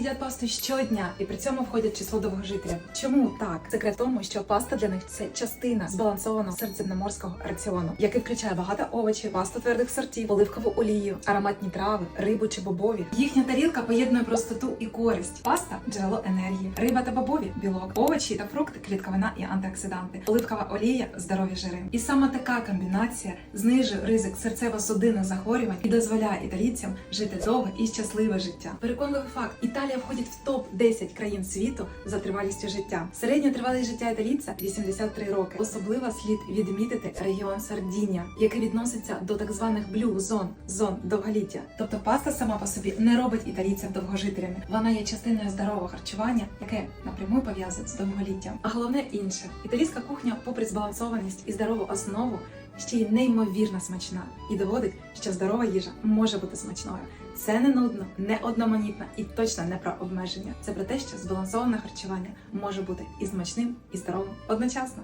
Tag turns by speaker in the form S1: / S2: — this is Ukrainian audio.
S1: їдять пасту щодня і при цьому входять число довгожителів. Чому так? Секрет в тому, що паста для них це частина збалансованого середземноморського раціону, який включає багато овочів, пасту твердих сортів, оливкову олію, ароматні трави, рибу чи бобові. Їхня тарілка поєднує простоту і користь. Паста джерело енергії, риба та бобові білок, овочі та фрукти, клітковина і антиоксиданти, оливкова олія, здорові жири. І саме така комбінація знижує ризик серцево-судинних захворювань і дозволяє італійцям жити довге і щасливе життя. Переконливий факт: Італія входить в топ 10 країн світу за тривалістю життя. Середня тривалість життя італійця 83 роки. Особливо слід відмітити регіон Сардінія, який відноситься до так званих блю зон зон довголіття. Тобто паста сама по собі не робить італійців довгожителями. Вона є частиною здорового харчування, яке напряму пов'язане з довголіттям. А головне інше, італійська кухня, попри збалансованість і здорову основу, ще й неймовірно смачна і доводить, що здорова їжа може бути смачною. Це не нудно, не одноманітно і точно не про обмеження. Це про те, що збалансоване харчування може бути і смачним, і здоровим одночасно.